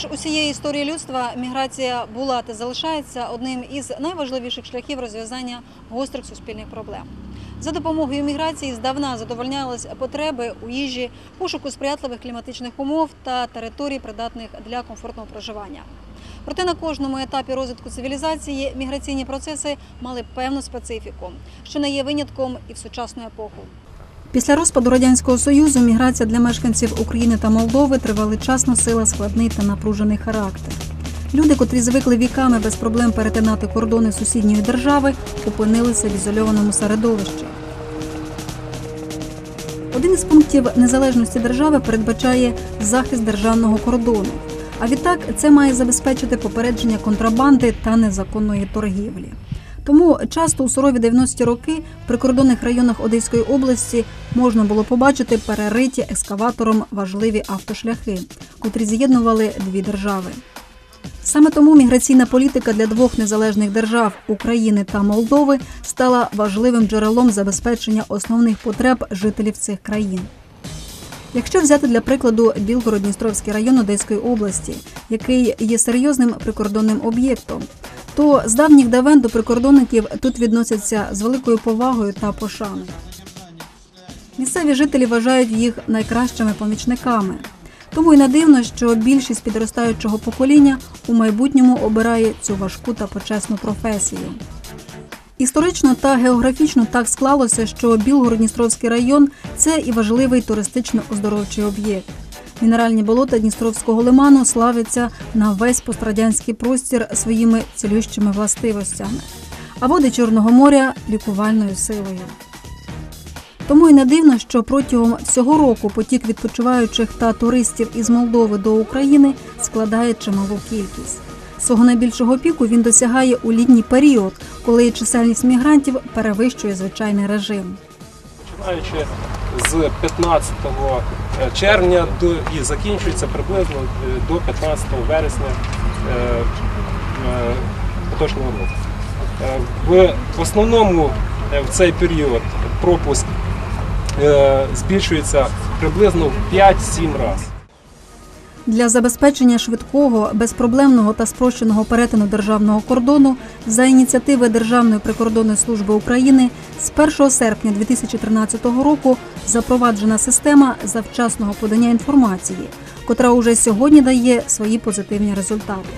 Продовж усієї історії людства міграція була та залишається одним із найважливіших шляхів розв'язання гострих суспільних проблем. За допомогою міграції здавна задовольнялись потреби у їжі, пошуку сприятливих кліматичних умов та територій, придатних для комфортного проживання. Проте на кожному етапі розвитку цивілізації міграційні процеси мали певну специфіку, що не є винятком і в сучасну епоху. Після розпаду радянського союзу міграція для мешканців України та Молдови тривалий час носила складний та напружений характер. Люди, котрі звикли віками без проблем перетинати кордони сусідньої держави, опинилися в ізольованому середовищі. Один із пунктів незалежності держави передбачає захист державного кордону. А відтак це має забезпечити попередження контрабанди та незаконної торгівлі. Тому часто у сурові 90-ті роки в прикордонних районах Одеської області можна було побачити перериті екскаватором важливі автошляхи, котрі з'єднували дві держави. Саме тому міграційна політика для двох незалежних держав України та Молдови стала важливим джерелом забезпечення основних потреб жителів цих країн. Якщо взяти для прикладу Білгород-Дністровський район Одеської області, який є серйозним прикордонним об'єктом, то з давніх давен до прикордонників тут відносяться з великою повагою та пошаною. Місцеві жителі вважають їх найкращими помічниками. Тому й не дивно, що більшість підростаючого покоління у майбутньому обирає цю важку та почесну професію. Історично та географічно так склалося, що Білгород-Дністровський район це і важливий туристично-оздоровчий об'єкт. Мінеральні болота Дністровського лиману славляться на весь пострадянський простір своїми цілющими властивостями, а води Чорного моря лікувальною силою. Тому й не дивно, що протягом всього року потік відпочиваючих та туристів із Молдови до України складає чималу кількість. Свого найбільшого піку він досягає у літній період, коли чисельність мігрантів перевищує звичайний режим. починаючи з 15 червня до і закінчується приблизно е, до 15 вересня е, е, поточного року. Е, В основному е, в цей період пропуск е, збільшується приблизно в 5-7 разів. Для забезпечення швидкого, безпроблемного та спрощеного перетину державного кордону за ініціативи Державної прикордонної служби України з 1 серпня 2013 року запроваджена система завчасного подання інформації, котра уже сьогодні дає свої позитивні результати.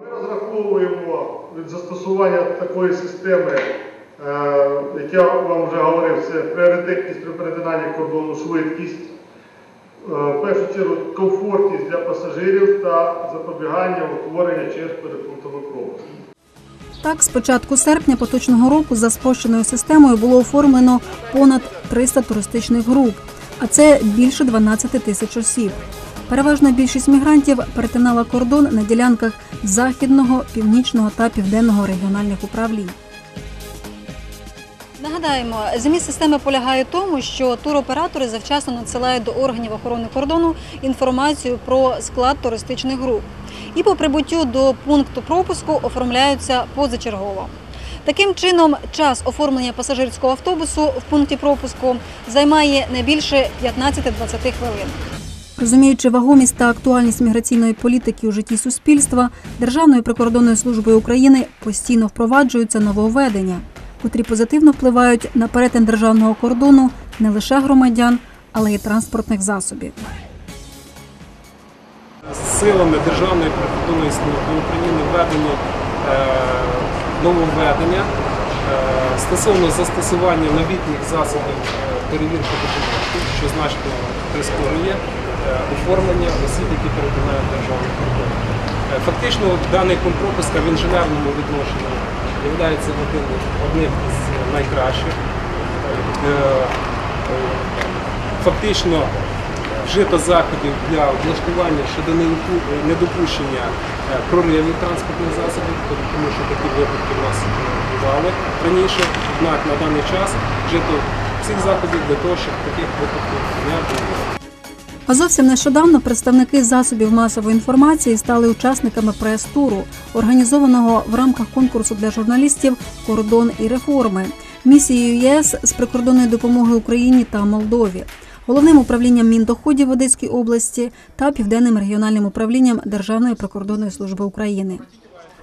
Ми розраховуємо від застосування такої системи, е, як я вам вже говорив, це пріоритетність при перетинанні кордону, швидкість, в першу чергу комфортність для пасажирів та запобігання утворення через перепунктовий пропуск. Так, з початку серпня поточного року за спрощеною системою було оформлено понад 300 туристичних груп, а це більше 12 тисяч осіб. Переважна більшість мігрантів перетинала кордон на ділянках західного, північного та південного регіональних управлінь. Нагадаємо, зміст системи полягає в тому, що туроператори завчасно надсилають до органів охорони кордону інформацію про склад туристичних груп. І по прибуттю до пункту пропуску оформляються позачергово. Таким чином, час оформлення пасажирського автобусу в пункті пропуску займає не більше 15-20 хвилин. Розуміючи вагомість та актуальність міграційної політики у житті суспільства, Державною прикордонною службою України постійно впроваджуються нововведення, котрі позитивно впливають на перетин державного кордону не лише громадян, але й транспортних засобів. Силами Державної прикордонної служби України введені е, нововведення е, стосовно застосування новітніх засобів е, перевірки документів, що значно прискорює оформлення осіб, які перетинають державний кордон. Фактично, даний пункт в інженерному відношенні є одним, з найкращих. Е, е, Фактично вжито заходів для облаштування щодо недопущення е, проривів транспортних засобів, тому що такі випадки в нас бували раніше. Однак на даний час вжито всіх заходів для того, щоб таких випадків не було. А зовсім нещодавно представники засобів масової інформації стали учасниками прес-туру, організованого в рамках конкурсу для журналістів Кордон і реформи місією ЄС з прикордонної допомоги Україні та Молдові. головним управлінням міндоходів в Одеській області та південним регіональним управлінням Державної прикордонної служби України.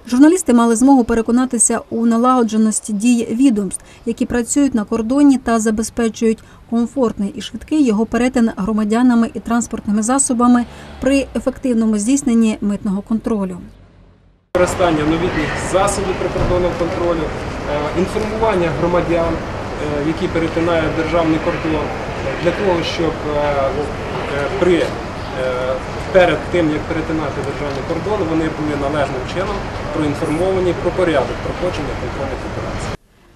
Журналісти мали змогу переконатися у налагодженості дій відомств, які працюють на кордоні та забезпечують комфортний і швидкий його перетин громадянами і транспортними засобами при ефективному здійсненні митного контролю. використання новітніх засобів прикордонного контролю, е, інформування громадян, е, які перетинають державний кордон, е, для того, щоб при перед тим як перетинати державний кордон, вони були належним чином проінформовані про порядок проходження контрольних операцій.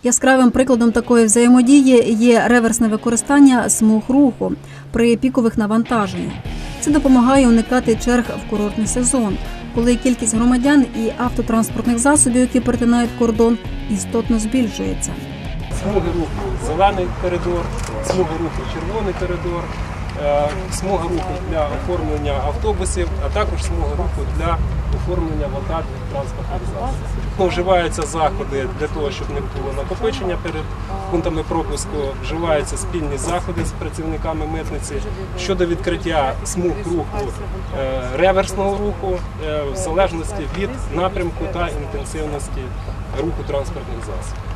Яскравим прикладом такої взаємодії є реверсне використання смуг руху при пікових навантаженнях. Це допомагає уникати черг в курортний сезон, коли кількість громадян і автотранспортних засобів, які перетинають кордон, істотно збільшується. Смуги руху зелений коридор, смуги руху червоний коридор, смуга руху для оформлення автобусів, а також смуга руху для оформлення вантажних транспортних засобів. Вживаються заходи для того, щоб не було накопичення перед пунктами пропуску. Вживаються спільні заходи з працівниками митниці щодо відкриття смуг руху е, реверсного руху е, в залежності від напрямку та інтенсивності руху транспортних засобів.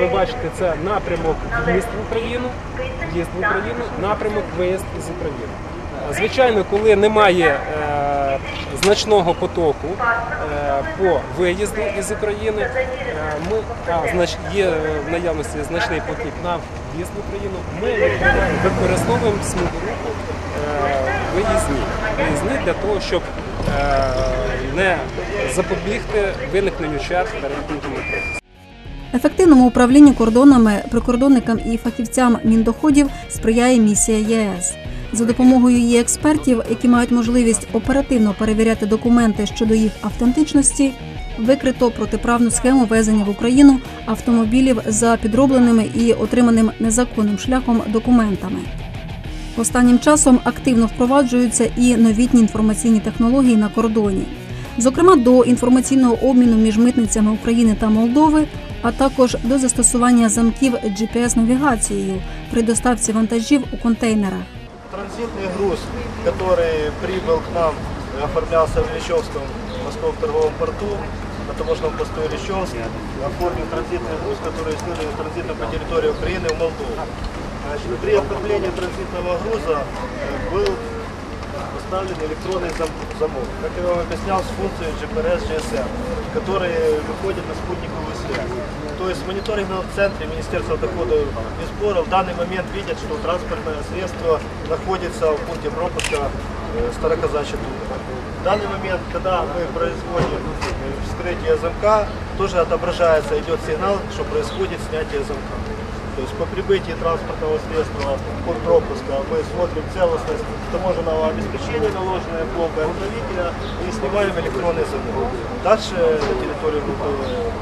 Ви бачите, це напрямок в'їзд в Україну, в'їзд в Україну, напрямок виїзд із України. Звичайно, коли немає е, значного потоку е, по виїзду із України, е, ми, а знач, є в наявності значний потік на в'їзд в Україну, ми використовуємо- смугу е, виїзні, виїзні для того, щоб е, не запобігти виникненню черг перед пропуску. Ефективному управлінню кордонами, прикордонникам і фахівцям міндоходів сприяє місія ЄС. За допомогою її експертів, які мають можливість оперативно перевіряти документи щодо їх автентичності, викрито протиправну схему везення в Україну автомобілів за підробленими і отриманим незаконним шляхом документами. Останнім часом активно впроваджуються і новітні інформаційні технології на кордоні, зокрема до інформаційного обміну між митницями України та Молдови, а також до застосування замків GPS-навігацією при доставці вантажів у контейнерах. Транзитный груз, который прибыл к нам, оформлялся в Ильичевском морском торговом порту, на таможенном посту Ильичевск, оформлен транзитный груз, который исследует транзитом по территории Украины в Молдову. Значит, при оформлении транзитного груза э, был поставлен электронный зам- замок, как я вам объяснял, с функцией GPS, GSM, которые выходят на спутниковую связь. То есть в мониторинговом центре Министерства доходов и сбора в данный момент видят, что транспортное средство находится в пункте пропуска э, Староказачья Тура. В данный момент, когда мы производим э, вскрытие замка, тоже отображается, идет сигнал, что происходит снятие замка. То есть по прибытии транспортного средства под пропуска мы смотрим целостность таможенного обеспечения, наложенное пломбой отправителя и снимаем электронный замок. Дальше на территории Молдовы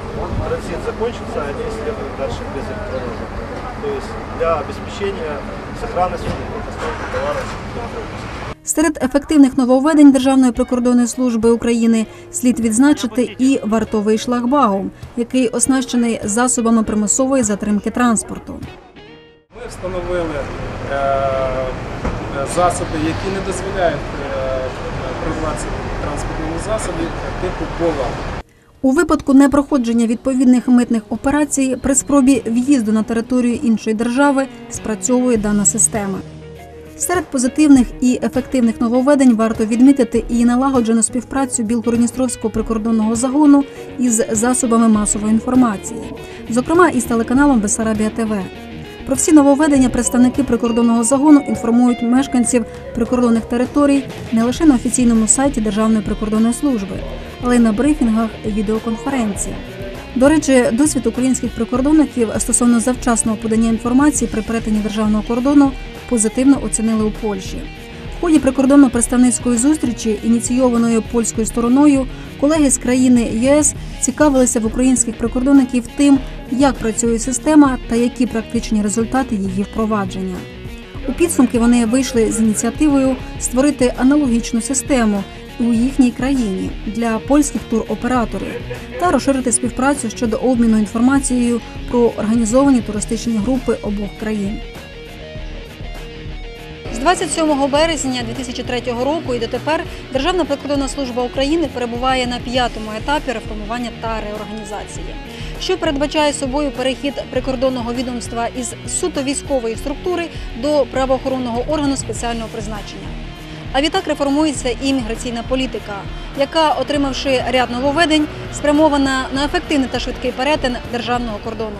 транзит закончится, они следуют дальше без электронного замка. То есть для обеспечения сохранности доставки товаров под пропуск. Серед ефективних нововведень Державної прикордонної служби України слід відзначити і вартовий шлагбаум, який оснащений засобами примусової затримки транспорту. Ми встановили е, е, засоби, які не дозволяють е, провладці транспортних засобів типу БОЛА. У випадку непроходження відповідних митних операцій при спробі в'їзду на територію іншої держави спрацьовує дана система. Серед позитивних і ефективних нововведень варто відмітити і налагоджену співпрацю Білгородністровського прикордонного загону із засобами масової інформації, зокрема із телеканалом Бесарабія ТВ. Про всі нововведення представники прикордонного загону інформують мешканців прикордонних територій не лише на офіційному сайті Державної прикордонної служби, але й на брифінгах відеоконференціях. До речі, досвід українських прикордонників стосовно завчасного подання інформації при перетині державного кордону позитивно оцінили у Польщі. В ході прикордонно-представницької зустрічі, ініційованої польською стороною, колеги з країни ЄС цікавилися в українських прикордонників тим, як працює система та які практичні результати її впровадження. У підсумки вони вийшли з ініціативою створити аналогічну систему у їхній країні для польських туроператорів та розширити співпрацю щодо обміну інформацією про організовані туристичні групи обох країн. 27 березня 2003 року і дотепер Державна прикордонна служба України перебуває на п'ятому етапі реформування та реорганізації, що передбачає собою перехід прикордонного відомства із суто військової структури до правоохоронного органу спеціального призначення. А відтак реформується і міграційна політика, яка, отримавши ряд нововведень, спрямована на ефективний та швидкий перетин державного кордону.